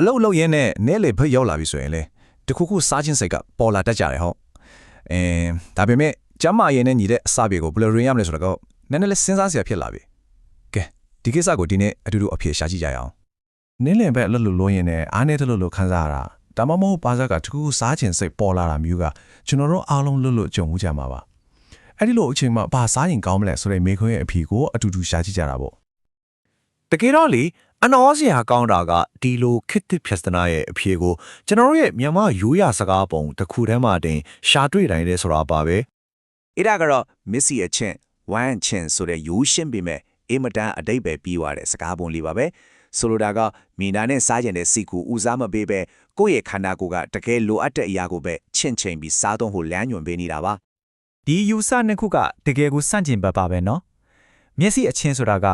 အလုတ်လုတ်ရင်းနဲ့နဲလေဘက်ရောက်လာပြီဆိုရင်လေတခုခုစားချင်းစိတ်ကပေါ်လာတတ်ကြတယ်ဟုတ်အင်းဒါပေမဲ့ကျမ်းမာရေးနဲ့ညီတဲ့အစာပြေကိုဘယ်လိုရင်ရမလဲဆိုတော့နည်းနည်းလေးစဉ်းစားစရာဖြစ်လာပြီကဲဒီကိစ္စကိုဒီနေ့အတူတူအဖြေရှာကြည့်ကြရအောင်နင်းလင်ဘက်အလွတ်လို့လို့ရင်လည်းအားနေတယ်လို့လို့ခန်းစားရတာဒါမှမဟုတ်ပါဇက်ကတခုခုစားချင်စိတ်ပေါ်လာတာမျိုးကကျွန်တော်တို့အားလုံးလွတ်လွတ်ကြုံမှုကြမှာပါအဲ့ဒီလိုအချိန်မှာဘာစားရင်ကောင်းမလဲဆိုတဲ့မေခွန်းရဲ့အဖြေကိုအတူတူရှာကြည့်ကြတာပေါ့တကယ်တော့လေ အနော်စရာကောင်းတာကဒီလိုခစ်တစ်ဖြစနာရဲ့အဖြေကိုကျွန်တော်တို့ရဲ့မြန်မာရိုးရာစကားပုံတစ်ခုတည်းမှတင်ရှာတွေ့တိုင်းလဲဆိုတာပါပဲအဲ့ဒါကတော့မစ္စည်းအချင်းဝမ်းအချင်းဆိုတဲ့ရိုးရှင်းပေမဲ့အင်မတန်အတိတ်ပဲပြီးသွားတဲ့စကားပုံလေးပါပဲဆိုလိုတာကမိနာနဲ့စားကျင်တဲ့စီကူဦးစားမပေးပဲကိုယ့်ရဲ့ခန္ဓာကိုယ်ကတကယ်လိုအပ်တဲ့အရာကိုပဲချင့်ချိန်ပြီးစားတော့ဟိုလမ်းညွန်ပေးနေတာပါဒီယူဆနှစ်ခုကတကယ်ကိုစန့်ကျင်ဘက်ပါပဲနော်မျက်စိအချင်းဆိုတာက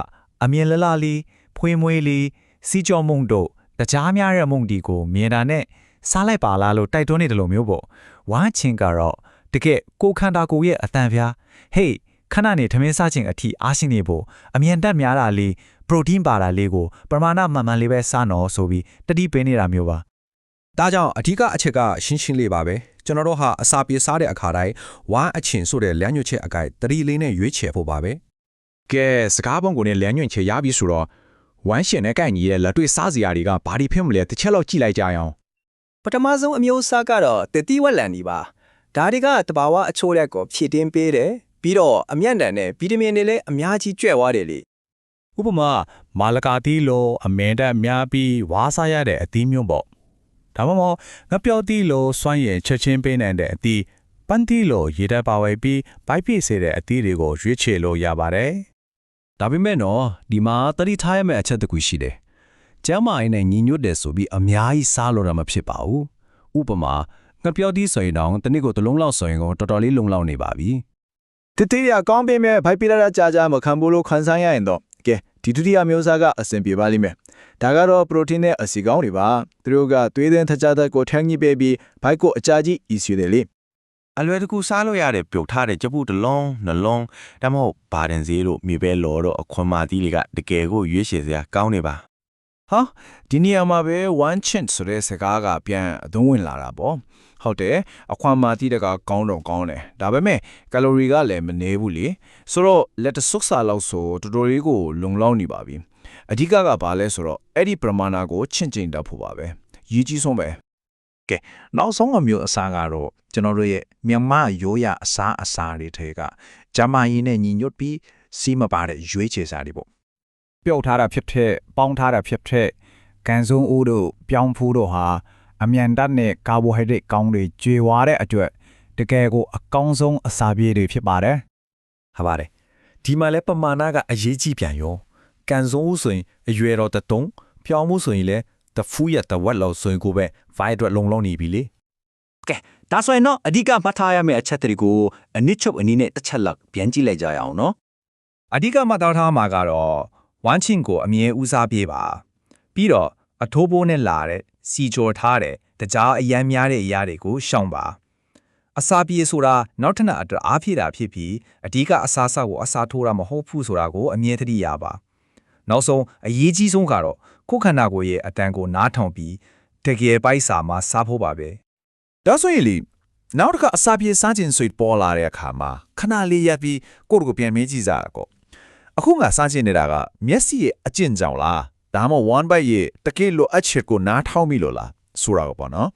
အမြင်လလလေး ဖွေးမွေးလေးစီကြောမုံတို့တကြားများတဲ့မုံဒီကိုမြင်တာနဲ့စားလိုက်ပါလားလို့တိုက်တွန်းနေတယ်လို့မျိုးပေါ့ဝမ်းချင်းကတော့တကယ်ကိုယ်ခန္ဓာကိုယ်ရဲ့အတန်ဖျားဟေးခဏနေထမင်းစားခြင်းအထိအားရှိနေဖို့အမြင်တက်များတာလေးပရိုတင်းပါတာလေးကိုပမာဏမှန်မှန်လေးပဲစားနော်ဆိုပြီးတတိပေးနေတာမျိုးပါဒါကြောင့်အဓိကအချက်ကရှင်းရှင်းလေးပါပဲကျွန်တော်တို့ဟာအစာပြေစားတဲ့အခါတိုင်းဝါအချင်ဆိုတဲ့လမ်းညွှန်ချက်အကိုက်တတိလေးနဲ့ရွေးချယ်ဖို့ပါပဲကဲစကားပုံကိုနဲ့လမ်းညွှန်ချေရပြီဆိုတော့ ဝမ်းရှင်နဲ့ကိုက်ညီရဲ့လက်တွေ့စားစရာတွေကဘာတွေဖြစ်မလဲတစ်ချက်လောက်ကြည့်လိုက်ကြအောင်ပထမဆုံးအမျိုးအစားကတော့တတိဝက်လန်ဒီပါဒါတွေကတဘာဝအချိုးရက်ကိုဖြည့်တင်းပေးတယ်ပြီးတော့အမျက်တန်နဲ့ဗီတာမင်တွေလည်းအများကြီးကျွဲ့သွားတယ်လေဥပမာမာလကာတီးလိုအမင်တက်များပြီးဝါစားရတဲ့အသီးမျိုးပေါ့ဒါမှမဟုတ်ငပြောတီးလိုစွန့်ရင်ချက်ချင်းပေးနိုင်တဲ့အသီးပန်းတီးလိုရေတက်ပါဝဲပြီးဘိုက်ပြည့်စေတဲ့အသီးတွေကိုရွေးချယ်လို့ရပါတယ် ဒါပေမဲ့နော်ဒီမှာတတိထားရမယ့်အချက်တစ်ခုရှိတယ်ကျမ်းမာရေးနဲ့ညီညွတ်တယ်ဆိုပြီးအများကြီးစားလို့တော့မဖြစ်ပါဘူးဥပမာငပြောတီးဆိုရင်တော့တစ်နည်းကိုတစ်လုံးလောက်ဆိုရင်ကိုတော်တော်လေးလုံလောက်နေပါပြီတတိယကောင်းပင်မဲ့ဘိုက်ပိလာတာကြာကြာမခံဘူးလို့ခန်းစားရရင်တော့ကဲဒီဒုတိယမျိုးစားကအဆင်ပြေပါလိမ့်မယ်ဒါကတော့ပရိုတင်းနဲ့အဆီကောင်းတွေပါသူတို့ကသွေးသင်းထကြတဲ့ကိုထန်းကြီးပေးပြီးဘိုက်ကိုအကြာကြီးဤဆွေတယ်လေ အလွယ်တကူစားလို့ရတဲ့ပြုတ်ထားတဲ့ကြပုတစ်လုံးနှလုံးဒါမှမဟုတ်ဘာဒန်ဈေးတို့မြေပဲလော်တော့အခွန်မာသီးတွေကတကယ်ကိုရွေးချယ်စရာကောင်းနေပါဟာဒီနေရာမှာပဲ one chin ဆိုတဲ့စကားကပြန်အသုံးဝင်လာတာပေါ့ဟုတ်တယ်အခွန်မာတိတကကောင်းတော့ကောင်းတယ်ဒါပေမဲ့ကယ်လိုရီကလည်းမနေဘူးလေဆိုတော့လက်တဆုပ်စာလောက်ဆိုတော်တော်လေးကိုလုံလောက်နေပါပြီအဓိကကဘာလဲဆိုတော့အဲ့ဒီပရမာဏကိုချင့်ချိန်တတ်ဖို့ပါပဲရည်ကြီးဆုံးပဲ နောက်ဆုံးအမျိုးအစားကတော့ကျွန်တော်တို့ရဲ့မြန်မာရိုးရာအစားအစာတွေထဲကဂျမားရင်းနဲ့ညီညွတ်ပြီးစီးမပါတဲ့ရွေးချယ်စားတွေပေါ့ပြုတ်ထားတာဖြစ်ဖြစ်ပေါင်းထားတာဖြစ်ဖြစ်ကန်စုံဦးတို့ပြောင်းဖူးတို့ဟာအမြန်တတ်နဲ့ကာဘိုဟိဒရိတ်ကောင်းတွေကျွေဝါတဲ့အတွက်တကယ်ကိုအကောင်းဆုံးအစာပြေတွေဖြစ်ပါတယ်ဟာပါတယ်ဒီမှာလဲပမာဏကအရေးကြီးပြန်ရောကန်စုံဦးဆိုရင်အရွယ်တော်တတုံးဖြောင်းမှုဆိုရင်လဲ တဖူးရတဝက်လောက်ဆိုရင်ကိုပဲ file အတွက်လုံလောက်နေပြီလေကဲဒါဆိုရင်တော့အဓိကမှတ်ထားရမယ့်အချက်တွေကိုအနစ်ချုပ်အနည်းနဲ့တစ်ချက်လောက်ပြန်ကြည့်လိုက်ကြရအောင်နော်အဓိကမှတ်သားထားမှာကတော့ဝမ်းချင်းကိုအမြဲဦးစားပေးပါပြီးတော့အထိုးပိုးနဲ့လာတဲ့စီကြော်ထားတဲ့တကြားအရမ်းများတဲ့အရာတွေကိုရှောင်ပါအစာပြေဆိုတာနောက်ထပ်အတွက်အားဖြည့်တာဖြစ်ပြီးအဓိကအစာဆောက်ကိုအစာထိုးတာမဟုတ်ဘူးဆိုတာကိုအမြဲတမ်းရပါ နောက်ဆုံးအရေးကြီးဆုံးကတော့ကိုယ်ခန္ဓာကိုယ်ရဲ့အတန်ကိုနားထောင်ပြီးတကယ်ပိုက်စာမှာစားဖို့ပါပဲဒါဆိုရင်လေနောက်တစ်ခါအစာပြေစားခြင်းဆွေပေါ်လာတဲ့အခါမှာခဏလေးရပ်ပြီးကိုယ့်ကိုယ်ပြန်မေးကြည့်ကြတာကောအခုငါစားခြင်းနေတာကမျက်စိရဲ့အကျင့်ကြောင့်လားဒါမှမဟုတ် one bite ရဲ့တကယ်လိုအပ်ချက်ကိုနားထောင်မိလို့လားဆိုတာကိုပေါ့နော်